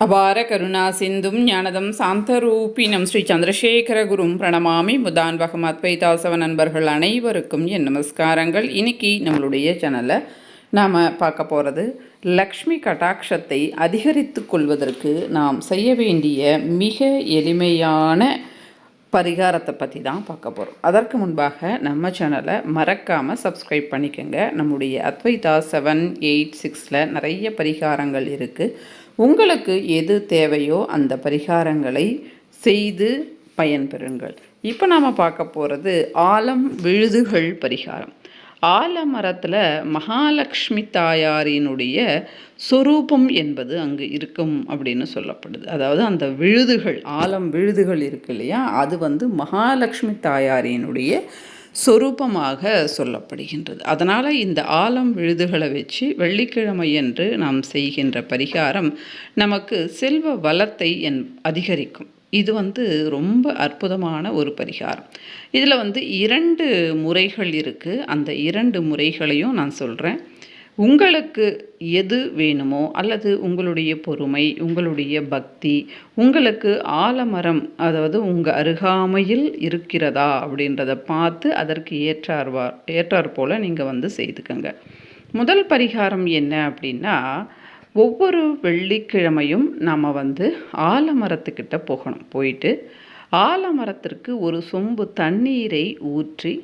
அபார கருணா சிந்தும் ஞானதம் சாந்தரூபினம் ஸ்ரீ சந்திரசேகர குரும் பிரணமாமி முதான் பகமத்வைதாசவ நண்பர்கள் அனைவருக்கும் என் நமஸ்காரங்கள். இன்னைக்கு நம்மளுடைய சேனலை நாம் பார்க்க போகிறது லக்ஷ்மி கட்டாட்சத்தை அதிகரித்து கொள்வதற்கு நாம் செய்ய வேண்டிய மிக எளிமையான பரிகாரத்தை பற்றி தான் பார்க்க போகிறோம் அதற்கு முன்பாக நம்ம சேனலை மறக்காமல் சப்ஸ்கிரைப் பண்ணிக்கோங்க. நம்முடைய அத்வைதா செவன் எயிட் சிக்ஸில் நிறைய பரிகாரங்கள் இருக்குது உங்களுக்கு எது தேவையோ அந்த பரிகாரங்களை செய்து பயன்பெறுங்கள். இப்போ நாம் பார்க்க போகிறது ஆலம் விழுதுகள் பரிகாரம். ஆலமரத்தில் மகாலட்சுமி தாயாரினுடைய சொரூபம் என்பது அங்கு இருக்கும் அப்படின்னு சொல்லப்படுது. அதாவது அந்த விழுதுகள் ஆலம் விழுதுகள் இருக்கு இல்லையா? அது வந்து மகாலட்சுமி தாயாரினுடைய சொரூபமாக சொல்லப்படுகின்றது. அதனால் இந்த ஆலம் விழுதுகளை வச்சு வெள்ளிக்கிழமை என்று நாம் செய்கின்ற பரிகாரம் நமக்கு செல்வ வளத்தை என் அதிகரிக்கும். இது வந்து ரொம்ப அற்புதமான ஒரு பரிகாரம். இதில் வந்து இரண்டு முறைகள் இருக்குது அந்த இரண்டு முறைகளையும் நான் சொல்கிறேன் உங்களுக்கு எது வேணுமோ அல்லது உங்களுடைய பொறுமை உங்களுடைய பக்தி உங்களுக்கு ஆலமரம் அதாவது உங்கள் அருகாமையில் இருக்கிறதா அப்படின்றத பார்த்து அதற்கு ஏற்றார்வார் ஏற்றாற்போல் நீங்கள் வந்து செய்துக்கங்க. முதல் பரிகாரம் என்ன அப்படின்னா ஒவ்வொரு வெள்ளிக்கிழமையும் நாம் வந்து ஆலமரத்துக்கிட்ட போகணும். போயிட்டு ஆலமரத்திற்கு ஒரு சொம்பு தண்ணீரை ஊற்றி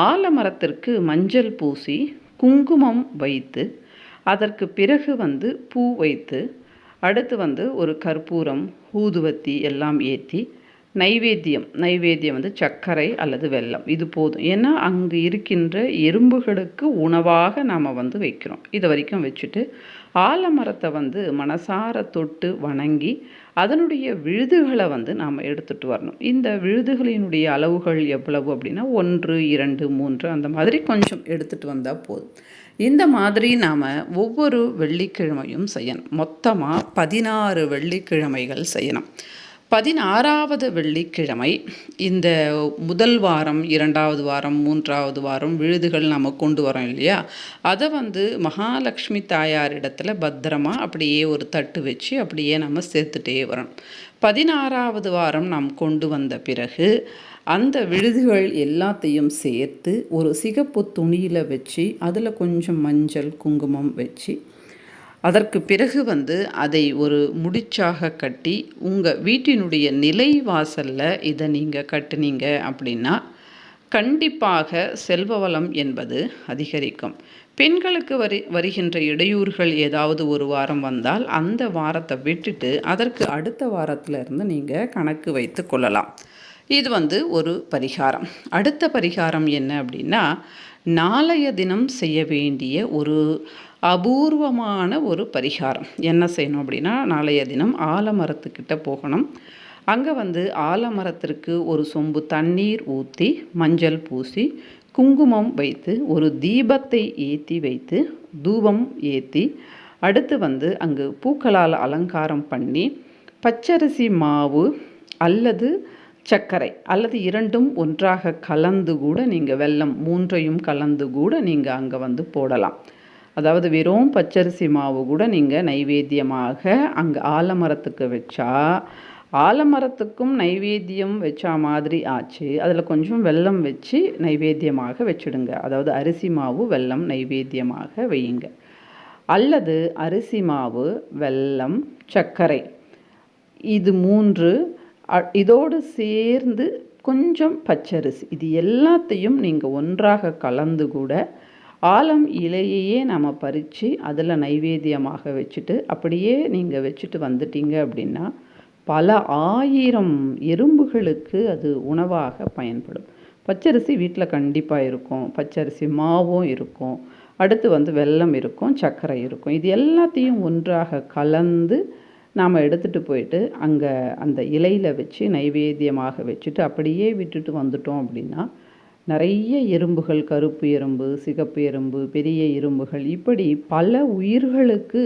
ஆலமரத்திற்கு மஞ்சள் பூசி குங்குமம் வைத்து அதற்கு பிறகு வந்து பூ வைத்து அடுத்து வந்து ஒரு கற்பூரம் ஊதுவத்தி எல்லாம் ஏற்றி நைவேத்தியம். நைவேத்தியம் வந்து சர்க்கரை அல்லது வெல்லம். இது போதும். ஏன்னா அங்கு இருக்கின்ற எறும்புகளுக்கு உணவாக நாம் வந்து வைக்கிறோம். இது வரைக்கும் வச்சுட்டு ஆலமரத்தை வந்து மனசார தொட்டு வணங்கி அதனுடைய விழுதுகளை வந்து நாம் எடுத்துகிட்டு வரணும். இந்த விழுதுகளினுடைய அளவுகள் எவ்வளவு அப்படின்னா ஒன்று இரண்டு மூன்று அந்த மாதிரி கொஞ்சம் எடுத்துகிட்டு வந்தால் போதும். இந்த மாதிரி நாம் ஒவ்வொரு வெள்ளிக்கிழமையும் செய்யணும். மொத்தமாக பதினாறு வெள்ளிக்கிழமைகள் செய்யணும். பதினாறாவது வெள்ளிக்கிழமை இந்த முதல் வாரம் இரண்டாவது வாரம் மூன்றாவது வாரம் விழுதுகள் நம்ம கொண்டு வரோம் இல்லையா? அதை வந்து மகாலட்சுமி தாயாரிடத்தில் பத்திரமா அப்படியே ஒரு தட்டு வச்சு அப்படியே நம்ம சேர்த்துட்டே வரணும். பதினாறாவது வாரம் நாம் கொண்டு வந்த பிறகு அந்த விழுதுகள் எல்லாத்தையும் சேர்த்து ஒரு சிகப்பு துணியில் வச்சு அதில் கொஞ்சம் மஞ்சள் குங்குமம் வச்சு அதற்கு பிறகு வந்து அதை ஒரு முடிச்சாக கட்டி உங்கள் வீட்டினுடைய நிலை வாசலில் இதை நீங்கள் கட்டுனீங்க அப்படின்னா கண்டிப்பாக செல்வ வளம் என்பது அதிகரிக்கும். பெண்களுக்கு வரி வருகின்ற இடையூறுகள் ஏதாவது ஒரு வாரம் வந்தால் அந்த வாரத்தை விட்டுட்டு அதற்கு அடுத்த வாரத்தில் இருந்து நீங்கள் கணக்கு வைத்து கொள்ளலாம். இது வந்து ஒரு பரிகாரம். அடுத்த பரிகாரம் என்ன அப்படின்னா நாளைய தினம் செய்ய வேண்டிய ஒரு அபூர்வமான ஒரு பரிகாரம். என்ன செய்யணும் அப்படின்னா நாளைய தினம் ஆலமரத்துக்கிட்ட போகணும். அங்கே வந்து ஆலமரத்திற்கு ஒரு சொம்பு தண்ணீர் ஊற்றி மஞ்சள் பூசி குங்குமம் வைத்து ஒரு தீபத்தை ஏற்றி வைத்து தூபம் ஏற்றி அடுத்து வந்து அங்கு பூக்களால் அலங்காரம் பண்ணி பச்சரிசி மாவு அல்லது சர்க்கரை அல்லது இரண்டும் ஒன்றாக கலந்து கூட நீங்கள் வெல்லம் மூன்றையும் கலந்து கூட நீங்கள் அங்கே வந்து போடலாம். அதாவது வெறும் பச்சரிசி மாவு கூட நீங்கள் நைவேத்தியமாக அங்கே ஆலமரத்துக்கு வச்சா ஆலமரத்துக்கும் நைவேத்தியம் வச்சா மாதிரி ஆச்சு. அதில் கொஞ்சம் வெல்லம் வச்சு நைவேத்தியமாக வச்சுடுங்க. அதாவது அரிசி மாவு வெல்லம் நைவேத்தியமாக வையுங்க. அல்லது அரிசி மாவு வெல்லம் சர்க்கரை இது மூன்று இதோடு சேர்ந்து கொஞ்சம் பச்சரிசி. இது எல்லாத்தையும் நீங்கள் ஒன்றாக கலந்து கூட ஆலம் இலையையே நம்ம பறித்து அதில் நைவேத்தியமாக வச்சுட்டு அப்படியே நீங்கள் வச்சுட்டு வந்துட்டீங்க அப்படின்னா பல ஆயிரம் எறும்புகளுக்கு அது உணவாக பயன்படும். பச்சரிசி வீட்டில் கண்டிப்பாக இருக்கும். பச்சரிசி மாவும் இருக்கும். அடுத்து வந்து வெல்லம் இருக்கும் சர்க்கரை இருக்கும். இது எல்லாத்தையும் ஒன்றாக கலந்து நாம் எடுத்துகிட்டு போயிட்டு அங்கே அந்த இலையில் வச்சு நைவேத்தியமாக வச்சுட்டு அப்படியே விட்டுட்டு வந்துட்டோம் அப்படின்னா நிறைய எறும்புகள் கருப்பு எறும்பு சிகப்பு எறும்பு பெரிய எறும்புகள் இப்படி பல உயிர்களுக்கு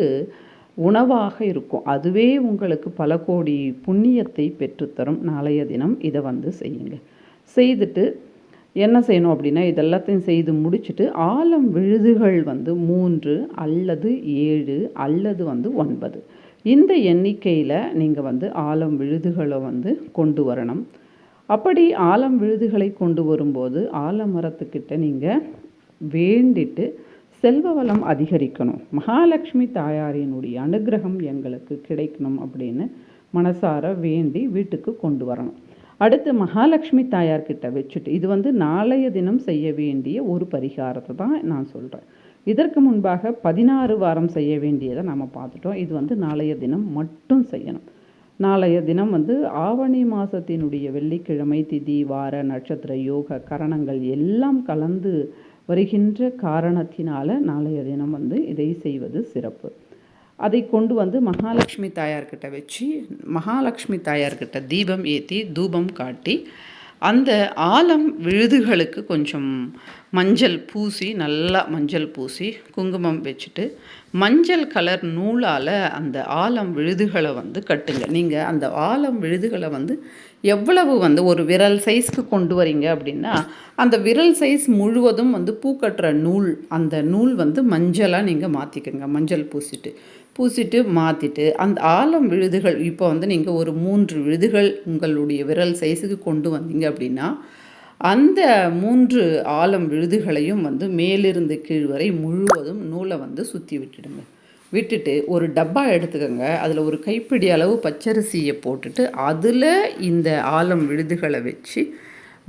உணவாக இருக்கும். அதுவே உங்களுக்கு பல கோடி புண்ணியத்தை பெற்றுத்தரும். நாளைய தினம் இதை வந்து செய்யுங்க. செய்துட்டு என்ன செய்யணும் அப்படின்னா இதெல்லாத்தையும் செய்து முடிச்சுட்டு ஆலம் விழுதுகள் வந்து மூன்று அல்லது ஏழு அல்லது வந்து ஒன்பது. இந்த எண்ணிக்கையில் நீங்கள் வந்து ஆலம் விழுதுகளை வந்து கொண்டு வரணும். அப்படி ஆலம் விழுதுகளை கொண்டு வரும்போது ஆலமரத்துக்கிட்ட நீங்கள் வேண்டிட்டு செல்வ வளம் அதிகரிக்கணும். மகாலட்சுமி தாயாரினுடைய அனுகிரகம் எங்களுக்கு கிடைக்கணும் அப்படின்னு மனசார வேண்டி வீட்டுக்கு கொண்டு வரணும். அடுத்து மகாலட்சுமி தாயார்கிட்ட வச்சுட்டு இது வந்து நாளைய தினம் செய்ய வேண்டிய ஒரு பரிகாரத்தை தான் நான் சொல்கிறேன் இதற்கு முன்பாக பதினாறு வாரம் செய்ய வேண்டியதை நம்ம பார்த்துட்டோம். இது வந்து நாளைய தினம் மட்டும் செய்யணும். நாளைய தினம் வந்து ஆவணி மாதத்தினுடைய வெள்ளிக்கிழமை திதி வார நட்சத்திர யோக கரணங்கள் எல்லாம் கலந்து வருகின்ற காரணத்தினால நாளைய தினம் வந்து இதை செய்வது சிறப்பு. அதை கொண்டு வந்து மகாலட்சுமி தாயார்கிட்ட வச்சு மகாலட்சுமி தாயார்கிட்ட தீபம் ஏற்றி தூபம் காட்டி அந்த ஆலம் விழுதுகளுக்கு கொஞ்சம் மஞ்சள் பூசி நல்லா மஞ்சள் பூசி குங்குமம் வச்சுட்டு மஞ்சள் கலர் நூலால் அந்த ஆலம் விழுதுகளை வந்து கட்டுங்க. நீங்கள் அந்த ஆலம் விழுதுகளை வந்து எவ்வளவு வந்து ஒரு விரல் சைஸ்க்கு கொண்டு வரீங்க அப்படின்னா அந்த விரல் சைஸ் முழுவதும் வந்து பூ கட்டுற நூல் அந்த நூல் வந்து மஞ்சளாக நீங்கள் மாற்றிக்கோங்க மஞ்சள் பூசிட்டு. பூசிட்டு மாற்றிட்டு அந்த ஆழம் விழுதுகள் இப்போ வந்து நீங்கள் ஒரு மூன்று விழுதுகள் உங்களுடைய விரல் சைஸுக்கு கொண்டு வந்தீங்க அப்படின்னா அந்த மூன்று ஆழம் விழுதுகளையும் வந்து மேலிருந்து கீழ் வரை முழுவதும் நூலை வந்து சுற்றி விட்டுடுங்க. விட்டுட்டு ஒரு டப்பா எடுத்துக்கோங்க. அதில் ஒரு கைப்பிடி அளவு பச்சரிசியை போட்டுட்டு அதில் இந்த ஆழம் விழுதுகளை வச்சு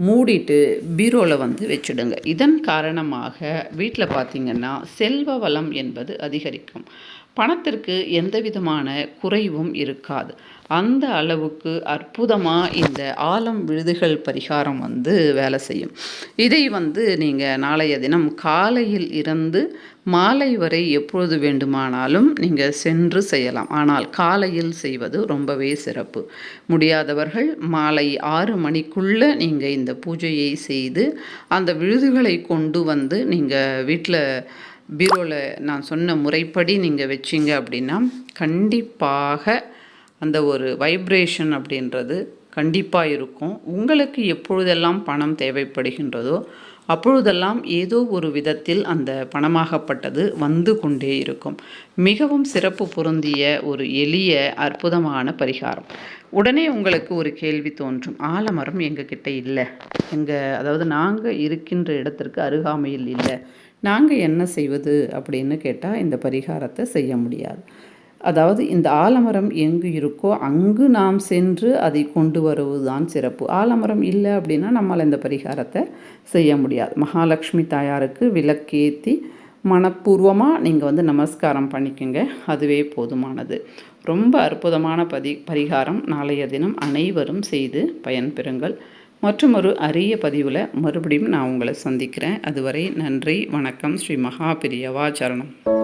மூடிட்டு பீரோவில் வந்து வச்சுடுங்க. இதன் காரணமாக வீட்டில் பார்த்திங்கன்னா செல்வ வளம் என்பது அதிகரிக்கும். பணத்திற்கு எந்த விதமான குறைவும் இருக்காது. அந்த அளவுக்கு அற்புதமாக இந்த ஆலம் விழுதுகள் பரிகாரம் வந்து வேலை செய்யும். இதை வந்து நீங்கள் நாளைய தினம் காலையில் இருந்து மாலை வரை எப்பொழுது வேண்டுமானாலும் நீங்கள் சென்று செய்யலாம். ஆனால் காலையில் செய்வது ரொம்பவே சிறப்பு. முடியாதவர்கள் மாலை ஆறு மணிக்குள்ளே நீங்கள் இந்த பூஜையை செய்து அந்த விழுதுகளை கொண்டு வந்து நீங்கள் வீட்டில் பீரோவில் நான் சொன்ன முறைப்படி நீங்கள் வச்சிங்க அப்படின்னா கண்டிப்பாக அந்த ஒரு வைப்ரேஷன் அப்படின்றது கண்டிப்பாக இருக்கும். உங்களுக்கு எப்பொழுதெல்லாம் பணம் தேவைப்படுகின்றதோ அப்பொழுதெல்லாம் ஏதோ ஒரு விதத்தில் அந்த பணமாகப்பட்டது வந்து கொண்டே இருக்கும். மிகவும் சிறப்பு பொருந்திய ஒரு எளிய அற்புதமான பரிகாரம். உடனே உங்களுக்கு ஒரு கேள்வி தோன்றும். ஆலமரம் எங்ககிட்ட இல்லை. எங்கள் அதாவது நாங்கள் இருக்கின்ற இடத்திற்கு அருகாமையில் இல்லை. நாங்கள் என்ன செய்வது அப்படின்னு கேட்டால் இந்த பரிகாரத்தை செய்ய முடியாது. அதாவது இந்த ஆலமரம் எங்கு இருக்கோ அங்கு நாம் சென்று அதை கொண்டு வருவதுதான் சிறப்பு. ஆலமரம் இல்லை அப்படின்னா நம்மளால் இந்த பரிகாரத்தை செய்ய முடியாது. மகாலட்சுமி தாயாருக்கு விளக்கேற்றி மனப்பூர்வமாக நீங்கள் வந்து நமஸ்காரம் பண்ணிக்கோங்க. அதுவே போதுமானது. ரொம்ப அற்புதமான பதி பரிகாரம். நாளைய தினம் அனைவரும் செய்து பயன்பெறுங்கள். மற்றும் ஒரு அரிய பதிவில் மறுபடியும் நான் உங்களை சந்திக்கிறேன். அதுவரை நன்றி வணக்கம். ஸ்ரீ மகாபிரியவா சரணம்.